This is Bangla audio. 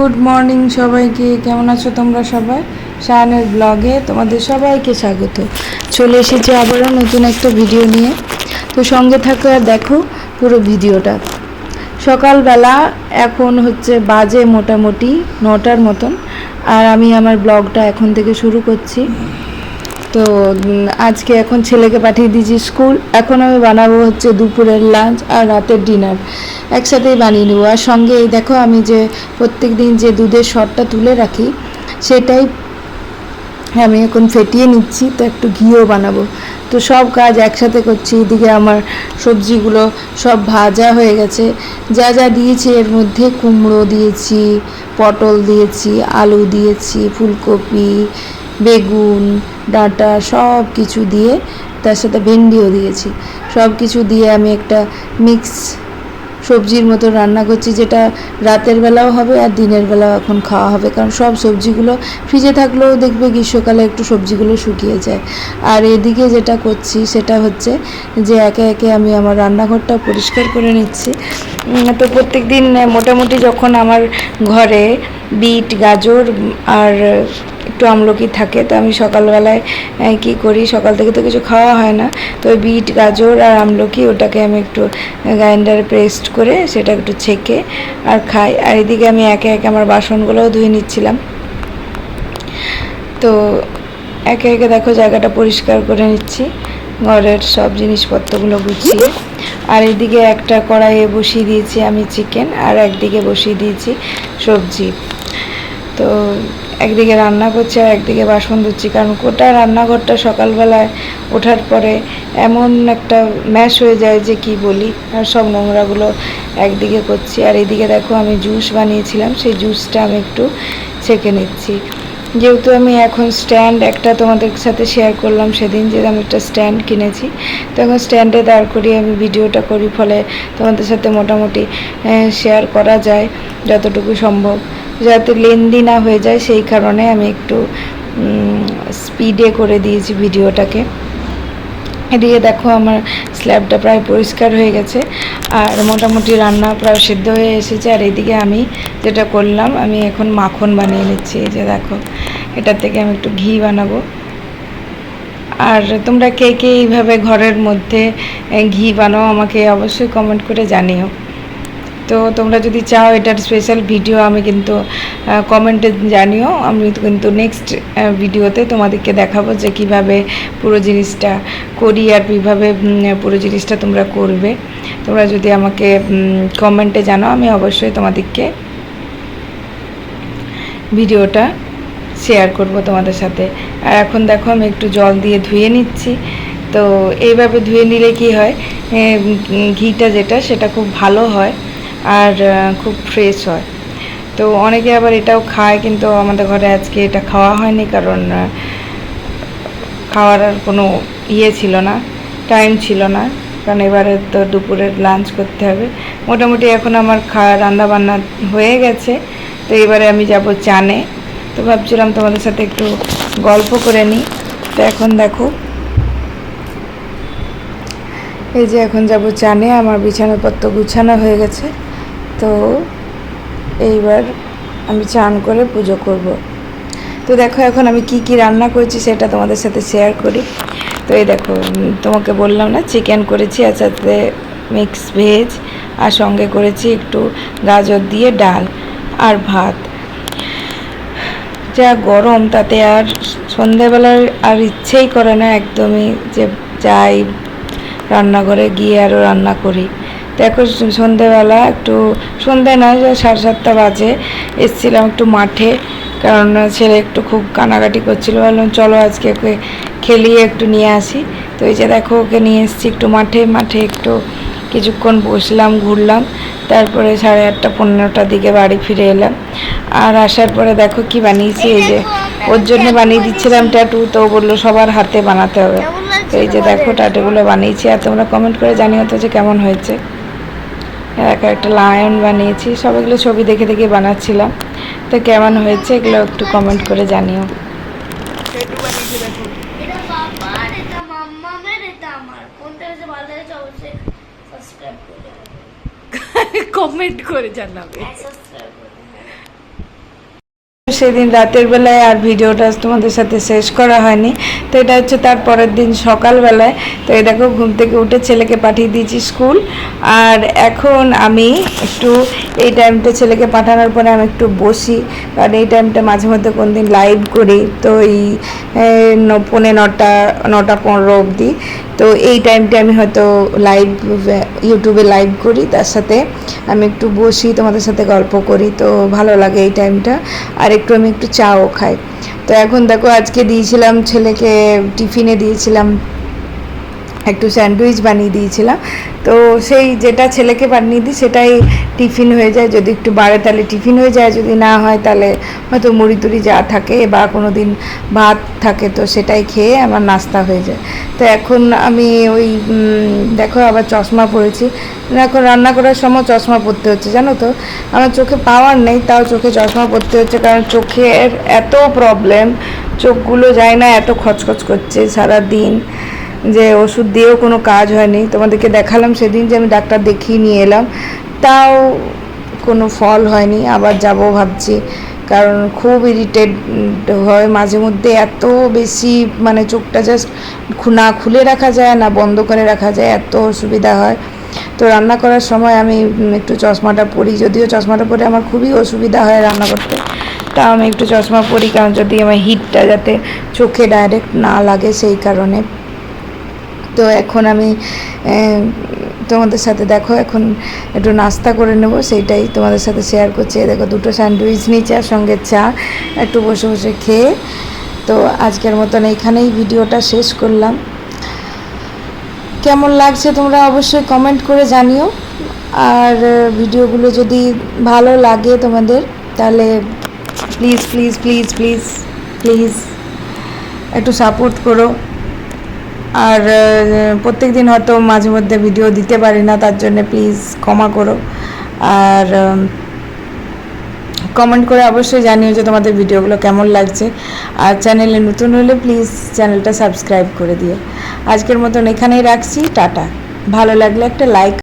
গুড মর্নিং সবাইকে, কেমন আছো তোমরা সবাই? শাহানের ব্লগে তোমাদের সবাইকে স্বাগত। চলে এসেছি আবারও নতুন একটা ভিডিও নিয়ে। তো সঙ্গে থাকো আর দেখো পুরো ভিডিওটা সকালবেলা এখন হচ্ছে বাজে মোটামুটি নটার মতন। আর আমি আমার ব্লগটা এখন থেকে শুরু করছি। তো আজকে এখন ছেলেকে পাঠিয়ে দিয়েছি স্কুল। এখন আমি বানাবো হচ্ছে দুপুরের লাঞ্চ আর রাতের ডিনার। একসাথেই বানিয়ে নেব। আর সঙ্গে এই দেখো আমি যে প্রত্যেক দিন যে দুধের শটটা তুলে রাখি, সেটাই আমি এখন ফেটিয়ে নিচ্ছি। তো একটু ঘিও বানাবো। তো সব কাজ একসাথে করছি। এদিকে আমার সবজিগুলো সব ভাজা হয়ে গেছে। যা যা দিয়েছি এর মধ্যে কুমড়ো দিয়েছি, পটল দিয়েছি, আলু দিয়েছি, ফুলকপি বেগুন, ডাঁটা সব কিছু দিয়ে তার সাথে ভেন্ডিও দিয়েছি। সব কিছু দিয়ে আমি একটা মিক্স সবজির মতো রান্না করছি, যেটা রাতের বেলাও হবে আর দিনের বেলাও এখন খাওয়া হবে। কারণ সব সবজিগুলো ফ্রিজে থাকলেও দেখবে গ্রীষ্মকালে একটু সবজিগুলো শুকিয়ে যায়। আর এদিকে যেটা করছি, সেটা হচ্ছে যে একে একে আমি আমার রান্নাঘরটা পরিষ্কার করে নিচ্ছি। তো প্রত্যেক দিন মোটামুটি যখন আমার ঘরে বিট, গাজর আর একটু আমলকি থাকে, তো আমি সকালবেলায় কি করি? সকাল থেকে তো কিছু খাওয়া হয় না। তো ওই বিট, গাজর আর আমলকি, ওটাকে আমি একটু গ্রাইন্ডারে পেস্ট করে সেটা একটু ছেঁকে আর খাই। আর এদিকে আমি একে একে আমার বাসনগুলোও ধুয়ে নিচ্ছিলাম। তো একে একে দেখো জায়গাটা পরিষ্কার করে নিচ্ছি। ঘরের সব জিনিসপত্রগুলো গুছিয়ে। আর এদিকে একটা কড়াইয়ে বসিয়ে দিয়েছি আমি চিকেন আর একদিকে বসিয়ে দিয়েছি সবজি। তো একদিকে রান্না করছি আর একদিকে বাসন ধুচ্ছি। কারণ গোটা রান্নাঘরটা সকালবেলায় ওঠার পরে এমন একটা ম্যাশ হয়ে যায় যে কি বলি, আর সব নোংরাগুলো একদিকে করছি। আর এদিকে দেখো আমি জুস বানিয়েছিলাম, সেই জুসটা আমি একটু ছেঁকে নিচ্ছি। যেহেতু আমি এখন স্ট্যান্ড একটা তোমাদের সাথে শেয়ার করলাম, সেদিন যে আমি একটা স্ট্যান্ড কিনেছি। তো এখন স্ট্যান্ডে দাঁড় করিয়ে আমি ভিডিওটা করি, ফলে তোমাদের সাথে মোটামুটি শেয়ার করা যায় যতটুকু সম্ভব। যাতে লেন্দি না হয়ে যায়, সেই কারণে আমি একটু স্পিডে করে দিয়েছি ভিডিওটাকে। এদিকে দেখো আমার স্ল্যাবটা প্রায় পরিষ্কার হয়ে গেছে, আর মোটামুটি রান্না প্রায় সিদ্ধ হয়ে এসেছে। আর এদিকে আমি যেটা করলাম, আমি এখন মাখন বানিয়ে নিচ্ছি, এই যে দেখো, এটার থেকে আমি একটু ঘি বানাবো। আর তোমরা কে কে এইভাবে ঘরের মধ্যে ঘি বানাও, আমাকে অবশ্যই কমেন্ট করে জানিও। তো তোমরা যদি চাও এটার স্পেশাল ভিডিও আমি কিন্তু কমেন্টে জানিও। আমি কিন্তু নেক্সট ভিডিওতে তোমাদেরকে দেখাবো যে কীভাবে পুরো জিনিসটা করি আর কীভাবে পুরো জিনিসটা তোমরা করবে। তোমরা যদি আমাকে কমেন্টে জানাও, আমি অবশ্যই তোমাদেরকে ভিডিওটা শেয়ার করব তোমাদের সাথে। আর এখন দেখো, আমি একটু জল দিয়ে ধুয়ে নিচ্ছি। তো এইভাবে ধুয়ে নিলে কি হয়? ঘিটা যেটা, সেটা খুব ভালো হয়। আর খুব ফ্রেশ হয়। তো অনেকে আবার এটাও খায়, কিন্তু আমাদের ঘরে আজকে এটা খাওয়া হয়নি কারণ খাওয়ার আর কোনো ইয়ে ছিল না টাইম ছিল না। কারণ এবারে তো দুপুরের লাঞ্চ করতে হবে। মোটামুটি এখন আমার খাওয়া রান্না বান্না হয়ে গেছে। তো এবারে আমি যাব চানে। তো ভাবছিলাম তোমাদের সাথে একটু গল্প করে নিই। তো এখন দেখো। এই যে এখন যাব চানে, আমার বিছানাপত্র গুছানো হয়ে গেছে। তো এইবার আমি চান করে পুজো করব। তো দেখো এখন আমি কি কি রান্না করেছি সেটা তোমাদের সাথে শেয়ার করি। তো এই দেখো তোমাকে বললাম না চিকেন করেছি, আর সাথে মিক্স ভেজ আর সঙ্গে করেছি একটু গাজর দিয়ে ডাল আর ভাত। যা গরম, তাতে আর সন্ধেবেলার আর ইচ্ছেই করে না একদমই যে যাই রান্নাঘরে গিয়ে আরও রান্না করি। এখন সন্ধেবেলা একটু সন্ধে নয় সাড়ে সাতটা বাজে। এসেছিলাম একটু মাঠে, কারণ ছেলে একটু খুব কানাকাটি করছিল। বললাম, চলো আজকে ওকে খেলিয়ে একটু নিয়ে আসি। তো এই যে দেখো, ওকে নিয়ে এসেছি একটু মাঠে মাঠে একটু কিছুক্ষণ বসলাম, ঘুরলাম। তারপরে সাড়ে আটটা, পনেরোটার দিকে বাড়ি ফিরে এলাম। আর আসার পরে দেখো কি বানিয়েছি, এই যে ওর জন্য বানিয়ে দিচ্ছিলাম ট্যাটু তো বলল, সবার হাতে বানাতে হবে। এই যে দেখো ট্যাটুগুলো বানিয়েছি। আর তোমরা কমেন্ট করে জানিও তো যে কেমন হয়েছে। এক একটা লায়ন বানিয়েছি সবগুলো ছবি দেখে দেখে বানাচ্ছিলাম। তো কেমন হয়েছে এগুলো একটু কমেন্ট করে জানিও। কমেন্ট করে এটা সেদিন রাতের বেলায় আর ভিডিওটা তোমাদের সাথে শেষ করা হয়নি। তো এটা হচ্ছে তার পরের দিন সকালবেলায়। তো এই দেখো ঘুম থেকে উঠে ছেলেকে পাঠিয়ে দিয়েছি স্কুল। আর এখন আমি একটু এই টাইমটা ছেলেকে পাঠানোর পরে আমি একটু বসি। কারণ এই টাইমটা মাঝে মধ্যে কোন দিন লাইভ করি। তো এই এ, পৌনে নটা নটা পনেরো অবধি। তো এই টাইমটা আমি হয়তো লাইভ ইউটিউবে লাইভ করি, তার সাথে আমি একটু বসি, তোমাদের সাথে গল্প করি, তো ভালো লাগে এই টাইমটা আর একটু আমি একটু চাও খাই। তো এখন দেখো, আজকে দিয়েছিলাম ছেলেকে টিফিনে দিয়েছিলাম। একটু স্যান্ডউইচ বানিয়ে দিয়েছিলাম। তো সেই যেটা ছেলেকে বানিয়ে দিই, সেটাই টিফিন হয়ে যায়। যদি একটু বাড়ে তাহলে টিফিন হয়ে যায়, যদি না হয় তাহলে হয়তো মুড়ি টুড়ি যা থাকে বা কোনো দিন ভাত থাকে, তো সেটাই খেয়ে আমার নাস্তা হয়ে যায়। তো এখন আমি ওই দেখো আবার চশমা পরেছি। এখন রান্না করার সময় চশমা পরতে হচ্ছে, জানো তো? আমার চোখে পাওয়ার নেই, তাও চোখে চশমা পরতে হচ্ছে, কারণ চোখের এত প্রবলেম চোখগুলো যায় না, এত খচখচ করছে সারা দিন যে ওষুধ দিয়েও কোনো কাজ হয়নি। তোমাদেরকে দেখালাম সেদিন যে আমি ডাক্তার দেখিয়ে নিয়ে এলাম। তাও কোনো ফল হয়নি। আবার যাব ভাবছি। কারণ খুব ইরিটেট হয় মাঝে মধ্যে। এত বেশি মানে চোখটা জাস্ট না খুলে রাখা যায়, না বন্ধ করে রাখা যায়, এত অসুবিধা হয়। তো রান্না করার সময় আমি একটু চশমাটা পরি। যদিও চশমাটা পরে আমার খুবই অসুবিধা হয় রান্না করতে। তাও আমি একটু চশমা পরি। কারণ যদি আমার হিটটা যাতে চোখে ডাইরেক্ট না লাগে সেই কারণে। তো এখন আমি তোমাদের সাথে দেখো, এখন একটু নাস্তা করে নেব, সেইটাই তোমাদের সাথে শেয়ার করছি। দেখো, দুটো স্যান্ডউইচ নিচে আর সঙ্গে চা, একটু বসে বসে খেয়ে। তো আজকের মতন এইখানেই ভিডিওটা শেষ করলাম। কেমন লাগছে তোমরা অবশ্যই কমেন্ট করে জানিও। আর ভিডিওগুলো যদি ভালো লাগে তোমাদের, তাহলে please please please please please একটু সাপোর্ট করো। আর প্রত্যেক দিন হয়তো মাঝে মধ্যে ভিডিও দিতে পারি না, তার জন্য প্লিজ ক্ষমা করো। আর কমেন্ট করে অবশ্যই জানিও যে তোমাদের ভিডিওগুলো কেমন লাগছে। আর চ্যানেলে নতুন হলে প্লিজ চ্যানেলটা সাবস্ক্রাইব করে দিও। আজকের মতন এখানেই রাখছি, টাটা। ভালো লাগলে একটা লাইক